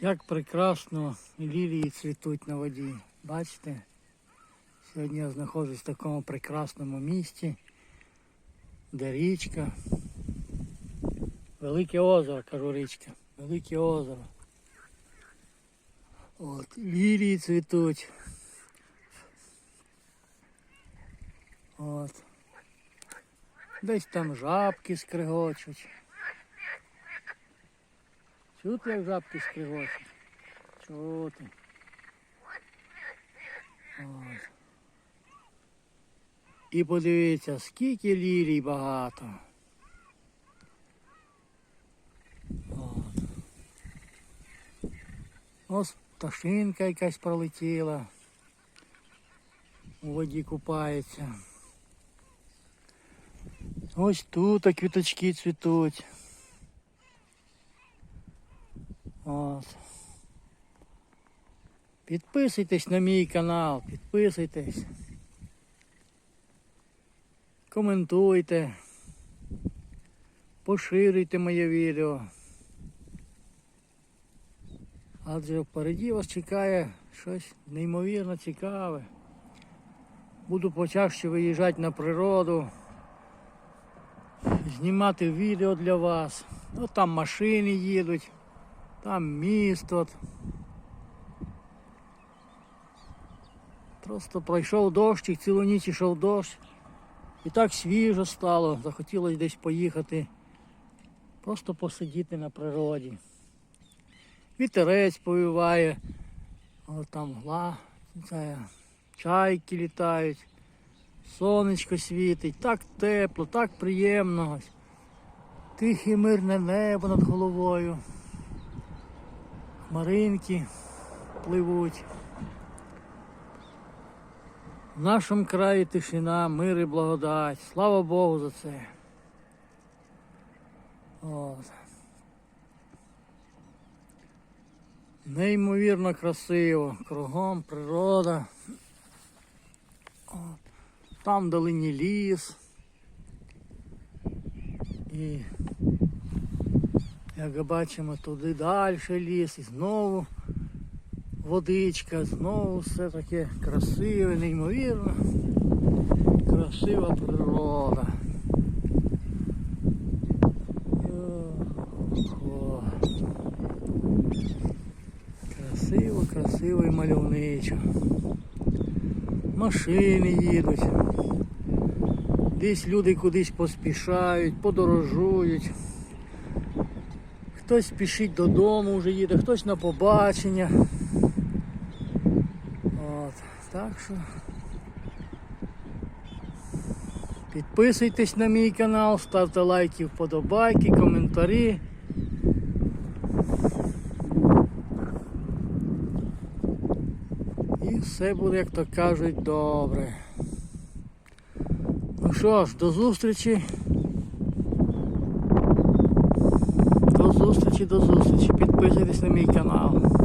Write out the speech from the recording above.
Як прекрасно лілії цвітуть на воді. Бачите? Сьогодні я знаходжусь в такому прекрасному місті, де річка. Велике озеро, кажу річка. Велике озеро. От, лілії цвітуть. От. Десь там жабки скригочуть. Чути, як жабки скригочуть? Чути. От. І подивіться, скільки лілій багато. От. Ось пташинка якась пролетіла. У воді купається. Ось тут квіточки цвітуть. От. Підписуйтесь на мій канал, підписуйтесь. Коментуйте. Поширюйте моє відео. Адже впереді вас чекає щось неймовірно цікаве. Буду почаще виїжджати на природу, знімати відео для вас. Ну там машини їдуть, там місто. Просто пройшов дощ, і цілу ніч ішов дощ. І так свіжо стало, захотілося десь поїхати, просто посидіти на природі. Вітерець повіває, от там гла, це, чайки літають, сонечко світить, так тепло, так приємно. Тихе мирне небо над головою. Хмаринки пливуть. В нашому краї тишина, мир і благодать. Слава Богу за це. От. Неймовірно красиво. Кругом природа. Там вдалині ліс. І як бачимо, туди далі ліс і знову водичка, знову все таке красиве, неймовірно. Красива природа. О, Красиво, красиво і мальовничо. Машини їдуть. Десь люди кудись поспішають, подорожують. Хтось спішить додому вже їде, хтось на побачення. От, так що підписуйтесь на мій канал, ставте лайки, вподобайки, коментарі. І все буде, як то кажуть, добре. Ну що ж, до зустрічі. До зустрічі, до зустрічі. Підписуйтесь на мій канал.